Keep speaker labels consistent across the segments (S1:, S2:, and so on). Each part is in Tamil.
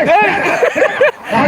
S1: Hey!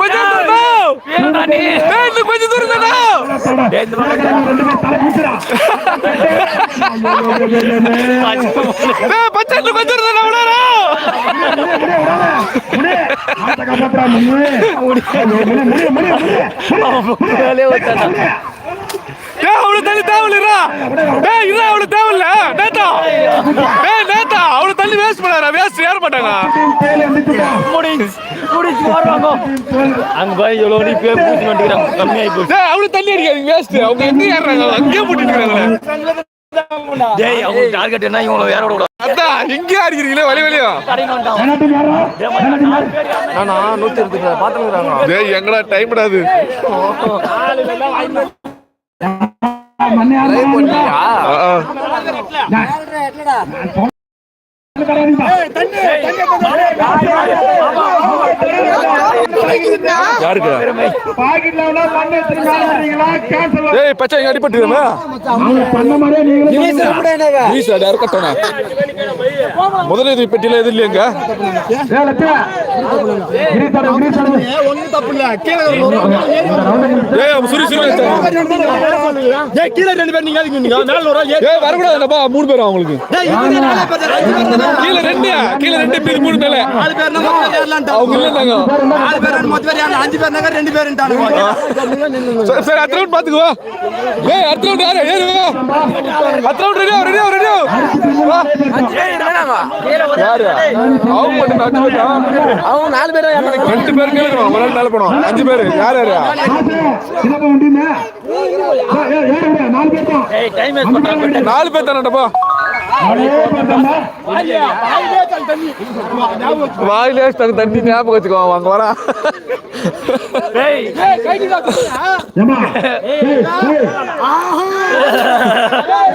S1: கொஞ்சம் தூரம் தான். டேய், இன்னும் கொஞ்சம் தூரம் தானா? டேய், பச்சை கொஞ்சம் அவ்வளவு தேவையில்ல. டேய், நேத்தா, தள்ளி waste பண்ணாதடா. waste ஏற மாட்டாங்க.
S2: அங்க போய் எவ்வளோ மணி பேர் பூச்சி வந்துக்கிறாங்க கம்மியாகி போச்சு
S1: அவ்வளவு தள்ளி அடிக்காதீங்க, waste. அவங்க எங்க ஏறுறாங்க? அங்கேயே போட்டுட்டு இருக்காங்களே.
S2: டேய் அவங்க டார்கெட் என்ன இவங்கள வேற விட
S1: அதான், இங்கேயே அடிக்கிறீங்களே, வழி வழியா.
S2: நானா நூத்தி இருபத்தி பாத்துக்கிறாங்க
S1: டேய், எங்கடா time டா அது? யாருக்கு? ஏய் பச்சை இங்க அடிபட்டுருமா வீசா யாரு கட்டணா முதலீடு பெட்டியில எது இல்லையங்க? ஏய் அவன் சுரி சுரி
S3: கீழே ரெண்டு பேர் நீங்க அதுக்கு நீங்க மேல ஒரு ஆள்
S1: ஏய் வரக்கூடாதுப்பா மூணு பேரும் அவங்களுக்கு. கீழே ரெண்டு கீழே ரெண்டு பேர் மூணு
S3: பேர்
S1: அவங்க இல்லைன்னாங்க.
S3: பேர் மொத்த பேர் ஏறலாம் அஞ்சு பேர் ரெண்டு பேருன்ட்டானுங்க
S1: சரி, சரி அடுத்த ரவுண்ட் பாத்துக்குவா ஏய் அடுத்த ரவுண்ட் யாரு? ஏறு வா. அடுத்த ரவுண்ட் ரெடியா ரெடியா ரெடியா யாரு? அவங்க மட்டும் அஞ்சு பேர். அவங்க நாலு பேர் ரெண்டு பேர் கேளுங்க ஒரு மேல போனோம். அஞ்சு பேர். யார் யாரு? நாலு பேர் தானடப்பா வாயிலே தண்ணி தண்ணி ஞாபகம் வச்சுக்கோ அங்க வரா.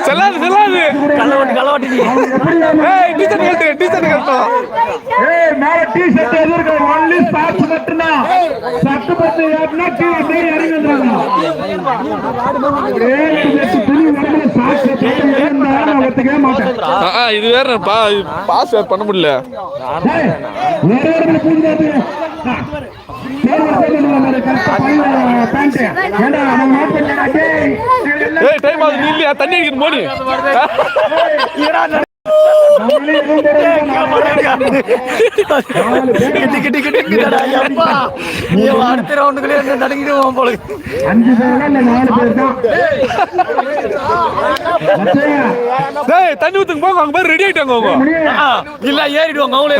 S1: செல்லாது ஏய் இது வேற பா பாஸ் வேற பண்ண முடியல. ஏய் டைம் ஆகுது நீ இல்லையா? தண்ணி அடிக்கணும் மோனி
S2: அடுத்த ரவுண்டுக்குள்ளே
S1: தண்ணி ஊத்துங்க போங்க பேர் ரெடி ஆயிட்டாங்க அவங்க
S2: இல்ல ஏறிடுவாங்க அவங்களே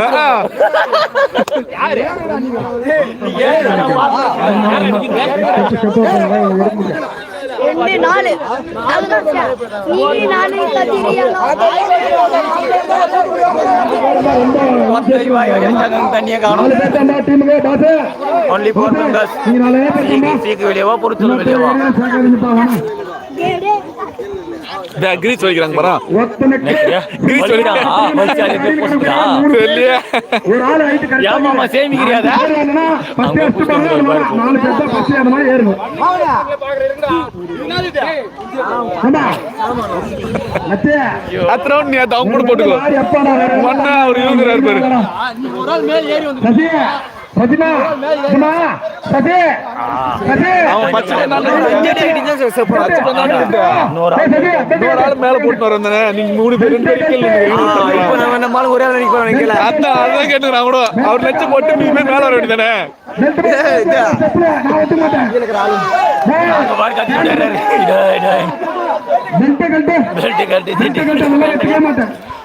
S4: ரெண்டு சார். நீ நாலு
S2: தண்ணியை காணும். ஒன்லி ஃபோர் மெம்பர்ஸ் சீக்கு வெளியவா பொறுத்து வெளியவா.
S1: கிரீஸ் வைக்கிறாங்க பாரா. கிரீஸ் வைக்கிறாங்க
S2: ஏமாமா சேமிக்கிறியாத
S1: அத்தனை round நீ அது அவங்க கூட போட்டுக்கோ. ஒன்னா அவர் இவங்கிறாரு பாரு. அவன் பச்சை பண்ணான்னு பச்சை பண்ணான்னு இன்னொரு ஆள். மேல போட்டு வரந்தானே நீங்க மூணு பேர் ரெண்டு பேர் நிக்கிறீங்க.
S2: இப்போ நம்ம என்ன மாலும் ஒரே ஆள் நிக்கிறோம் நிக்கல.
S1: அதான் அதான் கேட்டுக்கிறான் கூட அவர் லட்சம் போட்டு நீ போய் மேல வர வேண்டியதானே கிட்ட பெல்ட்
S5: பணம்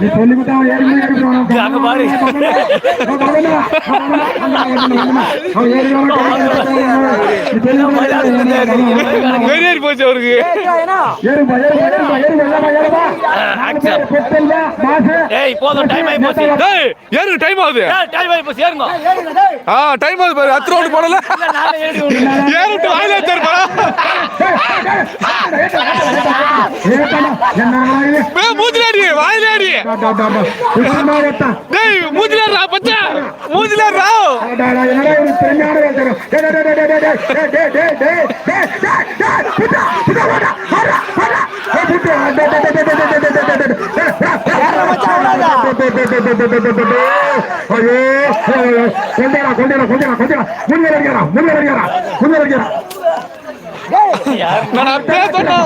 S1: நீ சொல்லிவிட்டான் ஏறி
S2: அங்க பாரு
S5: வெறியர் போச்சு அவருக்கு
S2: ஏய் போதும் டைம் ஆகி போச்சு
S5: டேய் ஏறு டைம் ஆகுது
S2: டைம் ஆகி போச்சு ஏறுங்க
S5: ஆ வாயிலாடி
S1: வாயிலாடி.
S5: டேய் மூஞ்சிலடா பச்சா.
S1: மூஞ்சிலடா ஐயோ கொஞ்சம் கொஞ்சம் கொஞ்சம் கொஞ்சம் முன்னேறிக்கிறா முன்னேறிக்கிறா முன்னேறிக்கிறா
S5: நான் அப்பயே சொன்னேன்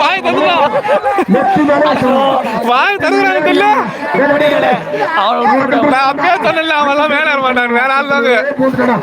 S5: வாய்
S1: தந்துடும்
S5: வாய் தந்துடுறாங்க இல்ல
S2: அவன்
S5: அப்படியே சொன்னல அவன் எல்லாம் மேல வேற ஆள் தான்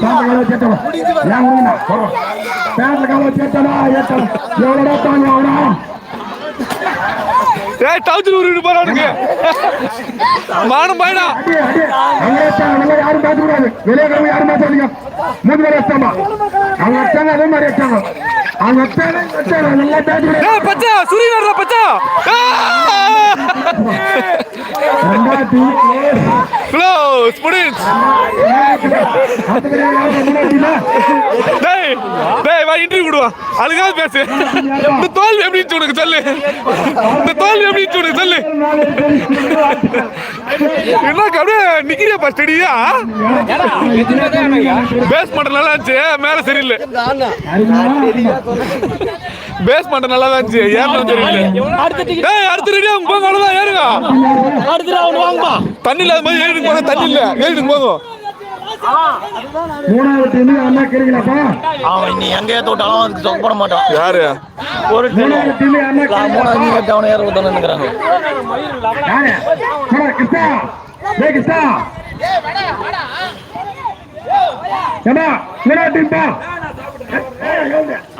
S1: பேண்ட்ல கால வச்சு ஏன் முடியுமா பேண்ட்ல கால வச்சு ஏத்தடா ஏத்தடா எவ்வளோடா தாங்க அவனா
S5: ஏய் தவுத்து நூறு போறானுங்க மானம் பயடா
S1: அவங்க யாரும்
S5: பார்த்து பச்சா. சுரி பச்சா
S1: ரெண்டாயிரத்தி
S5: க்ளோஸ் முடிஞ்ச் டேய் டேய் வா இன்டர்வியூ கொடுவா. அதுக்காக பேசு. இந்த தோல்வி எப்படி உனக்கு சொல்லு. இந்த தோல்வி எப்படி உனக்கு சொல்லு. என்ன அப்படியே நிக்கிறியா ஃபர்ஸ்ட் பேஸ் மட்டும் நல்லா இருந்துச்சு. மேல சரியில்லை. பேஸ் மட்டும் நல்லா தான் இருந்துச்சு ஏறணும் சரியில்லை டேய் அடுத்த ரெடியா உங்க போங்க அவ்வளவுதான் ஏறுங்க.
S2: அடுத்து அவனு வாங்கப்பா.
S5: தண்ணி இல்லாத மாதிரி ஏறிட்டு போங்க. தண்ணி இல்ல. ஏறிட்டு போங்க.
S1: மூணாவது டீம் அண்ணா கேக்குறீங்களாப்பா?
S2: அவன் நீ எங்க ஏத்த விட்டாலும் அதுக்கு சொக்க போட மாட்டான்.
S5: யாரு?
S2: ஒரு
S1: மூணாவது டீம் அண்ணா
S2: மூணாவது நீங்க ஏற நினைக்கிறாங்க.
S1: யாரு? போடா, கிருஷ்ணா. டேய் கிருஷ்ணா.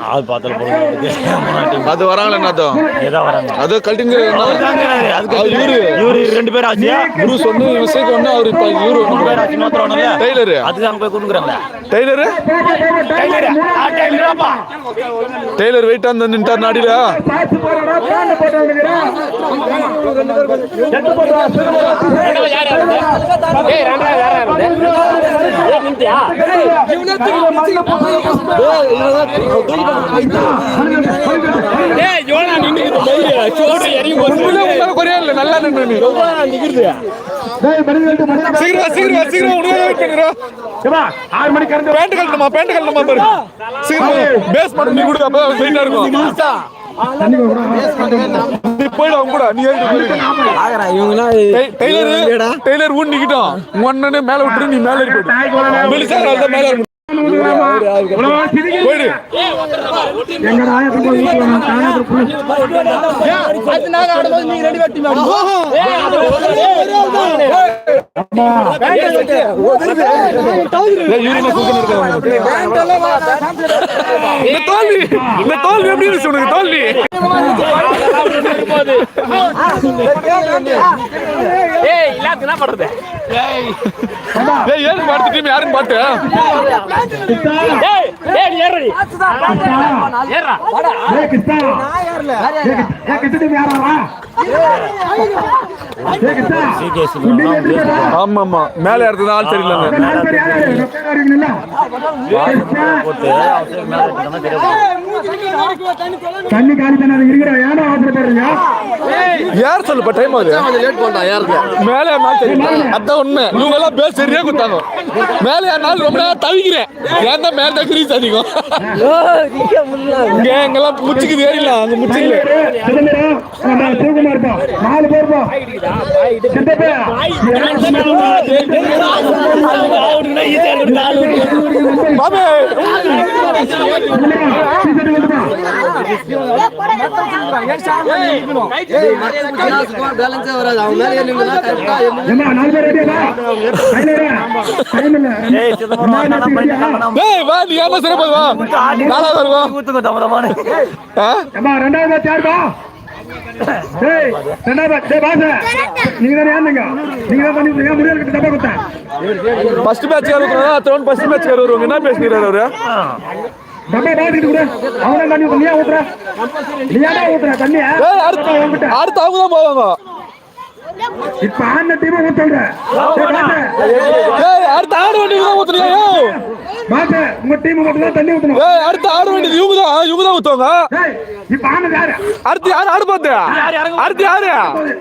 S2: ஆள் பார்த்தல போறோம்
S5: அது வராங்களே நாத்தம்
S2: ஏதோ வராங்க.
S5: அது
S2: கல்டிங்கிற
S5: இவரு.
S2: இவரு ரெண்டு பேர் ஆச்சு.
S5: புருஷ் ஒண்ணு விசேக் ஒண்ணு அவர் இப்ப இவரு
S2: மூணு பேர் ஆச்சு மாத்திரம் ஒண்ணு
S5: டெய்லர்.
S2: அதுக்கு
S5: டெய்லர்?
S2: டெய்லர்.
S1: டெய்லராப்பா டெய்லர் ஏய் ரெண்டா யாரா இருந்தே
S5: ஏய் நின்ட்டியா நல்லா நின்று சீக்கிரம் சீக்கிரம் சீக்கிரம் உடனே வெயிட்
S1: பண்ணுறோம் ஆறு மணிக்கு
S5: பேண்ட் கட்டணுமா பேண்ட் கட்டணுமா பாருங்க சீக்கிரம் பேஸ் மட்டும் நீ கொடுக்க அப்போ வெயிட்டாக இருக்கும் டெய்லர் ஊண்டிக்கிட்டோம் ஒன்னு மேல விட்டு நீ மேல இருக்கு மேல இருக்கு எங்க இந்த தோல்வி இந்த தோல்வி எப்படி உனக்கு? தோல்வி. ஏய் ஏன் பார்த்து டீம் யாருன்னு பார்த்து
S1: ஏய், கிருஷ்ணா. ஏய், கிருஷ்ணா. ஏய், கிருஷ்ணா, நீ யாரா? ஏய், கிருஷ்ணா. நீங்க எப்படி இருக்கா?
S5: ஆமா ஆமா மேல இடத்துல ஆள் தெரியலங்க
S1: யாரு? தண்ணி காலி தானே இருக்கிற ஏன்னா அவசரப்படுறீங்க
S5: யார் சொல்லுப்பா டைம் ஆகுது? மேல யாருனாலும் தெரியல அதான் உண்மை. இவங்க எல்லாம் பேர் சரியா கொடுத்தாங்க. மேல யாருனாலும் ரொம்ப நேரம் தவிக்கிறேன். ஏன் தான் மேல தான் கிரீஸ் அதிகம் இங்க எங்கெல்லாம் முச்சுக்குது ஏறில அங்க முச்சுக்கல
S1: சிதம்பரம் நம்ம சிவகுமார் பா நாலு பேர் பா சித்தப்பா
S5: பாபே
S1: என்ன நாலு பேர் ரெடியா டைம் இல்ல.
S5: டேய் வா நீ என்ன சிறப்பு வா. நானா வருவா ஆ?
S1: ஏம்மா ரெண்டாவது பேட்ச் யாருப்பா டேய் ரெண்டாவது பேட்ச் டேய் பாஸ் நீங்க தான் ஏந்தங்க. நீங்க தான் பண்ணி ஏன் முடியல கிட்ட தப்பா கொடுத்தேன்?
S5: ஃபர்ஸ்ட் மேட்ச் யார் வருவாங்க அத்தவன் ஃபர்ஸ்ட் மேட்ச் யார் வருவாங்க? என்ன பேசுகிறாரு அவரு?
S1: டப்பா பாத்துக்கிட்டு கூட அவன தண்ணி நீயா ஊத்துற? நீயாடா ஊத்துற? தண்ணிய
S5: அடுத்து அவங்க தான் போவாங்க.
S1: இப்ப ஆன டீம் ஊத்துற
S5: அடுத்து ஆட தான் ஊத்துறியா ஏய்?
S1: பாஸ் உங்க டீம் மட்டும் தான் தண்ணி ஊத்தணும்.
S5: ஏய் அடுத்து ஆட வேண்டியது இவங்க தான் இவங்க தான் ஊத்துவாங்க?
S1: டேய் இப்ப ஆனது யாரு?
S5: அடுத்து யார் ஆட பார்த்து? அடுத்து யாரு?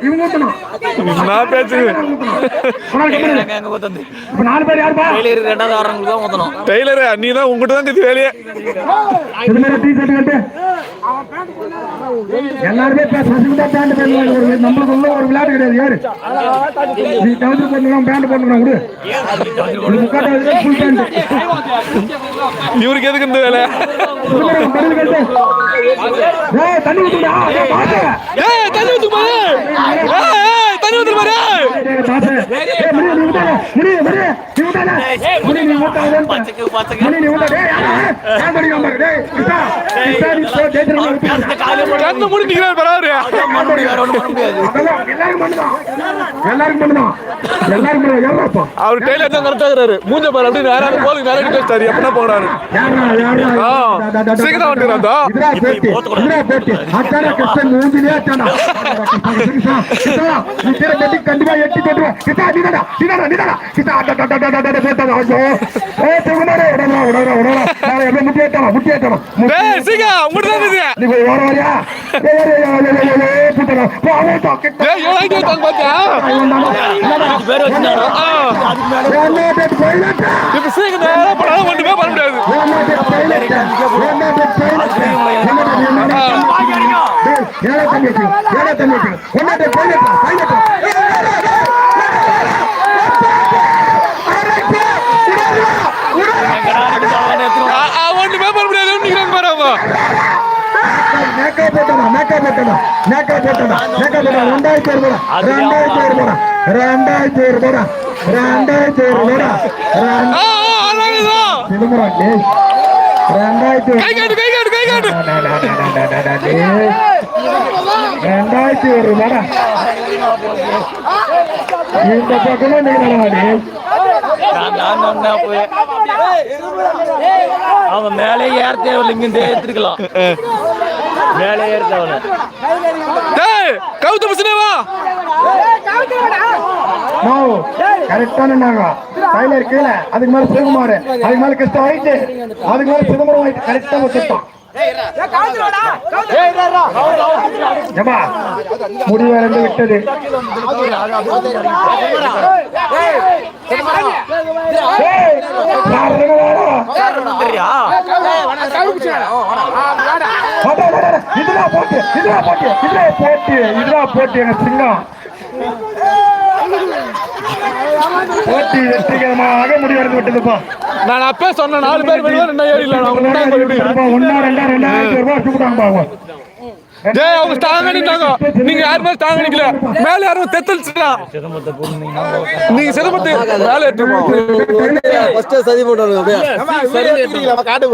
S1: இவங்க ஊத்தணும்.
S5: நான் பேசு
S1: உனக்கு கம்முனு. இப்ப நாலு பேர் யாருப்பா?
S5: டெய்லர் நீ தான் உங்ககிட்ட தான் கத்தி வேலையே.
S1: இது மாதிரி டீ ஷர்ட் கட்டு. எல்லாருமே நம்மளுக்கு உள்ள ஒரு விளையாட்டு கிடையாது. யாரு? நீ தவிர்த்து போட்டுக்கலாம் பேண்ட் விடு. Full pant.
S5: இவருக்கு எதுக்கு இந்த வேலை?
S1: தண்ணி ஏய்
S5: தண்ணி ஏய் தண்ணி
S1: ஏய் நீ ஊத்தாத. நீ ஊத்தாத. நீ ஊத்தாத. ஏய் யாரா ஏன் தண்ணி காம டேய் கிட்டா கிட்டா நீ போ ஜெயிச்சிரலாம்
S5: கண்ணு மூடி நிக்கிறாரு பரவாரு
S1: அதெல்லாம் எல்லாரும் பண்ணுதான் எல்லாரும் பண்ணுதான் எல்லாரும் பண்ணுதான் யாராப்பா
S5: அவர் டெய்லர் தான் கரெக்டா இருக்கிறாரு. மூஞ்ச பாரு அப்படி நேரா போலுக்கு நேரா பேசிட்டாரு எப்படின்னா போறாரு?
S1: யாரா யாரா
S5: ஆ, சீக்கிரம் வந்துடுறான்டா.
S1: இதுரா பேட்டி இதுரா பேட்டி அச்சாரா கிருஷ்ணன் மூஞ்சிலே அச்சானா கிருஷ்ணா கிருஷ்ணா நீ பேர பேட்டி கண்டிப்பா எட்டி போட்டுருவா கிருஷ்ணா நீதாடா நீதாடா நீதாடா அட போட்டாங்க ஐயோ ஏ சுகுமாரே உடனே உடனே உடனே. நான் எப்படி முட்டி ஏத்தலாம் முட்டி ஏத்தலாம்
S5: டேய் சீக்கிரம் உங்ககிட்ட தான் இருக்குது
S1: நீ போய் ஓர வரியா ஏ ஏ ஏ ஏ ஏ ஏ புட்டடா போ அவன் தா கிட்ட
S5: ஏய் எவ்வளவு ஐடியா தாங்க பாத்தியா ஆ,
S1: என்ன பேட்டி போயிலட்டா
S5: இப்ப சீக்கிரம் நேரா போனாலும் ஒண்ணுமே பண்ண முடியாது ஆ, ஆ, ஒண்ணுமே பண்ண முடியாது நிக்கிறாங்க பாரு அவங்க
S1: ரெண்டாயிரத்தி ஒரு போடா ரெண்டாயிரத்தி ஒரு போடா
S5: ஆ, ஆ, அழகுதான்.
S1: ரெண்டாயிரத்தி
S5: காட்டு கை காட்டு கை காட்டு
S1: ரெண்டாயிரத்தி ஒரு ரூபாடா இந்த பக்கமா நீங்க
S2: அவன் மேலே ஏற தேவையில்லை இங்க எடுத்துக்கலாம் மேலே ஏற தேவையில்லை
S5: டேய் கவுத்து பிடிச்சினவா
S1: நோ கரெக்டான நாங்க. டைலர் கீழே அதுக்கு மேல சிவகுமார் அதுக்கு மேல கிருஷ்ண ஆயிட்டு அதுக்கு மேல சிதம்பரம் ஆயிட்டு கரெக்டா வச்சுட்டான் ஏமா முடிவு இறந்து விட்டது. ஏய், இதுதான் போட்டு இதுதான் போட்டு இதுதான் போட்டு இதுதான் போட்டு எங்க சிங்கம் போட்டி வெற்றிகரமாக முடிவடைந்து விட்டதுப்பா.
S5: நான் அப்பே சொன்ன நாலு பேர் வெளியே ரெண்டா போய் எப்படி?
S1: ஒன்னா ரெண்டா ரெண்டாயிரத்தி ரூபாய் விட்டாங்க
S5: டேய் அவங்க ஸ்ட்ராங்கா நின்னாங்க நீங்க யாருமே ஸ்ட்ராங்கா நிக்கல மேல யாரும் தெத்தல்ச்சுடா நீங்க சிதம்பரத்து மேல ஏற்றுமா
S2: ஃபர்ஸ்ட் சதி போட்டு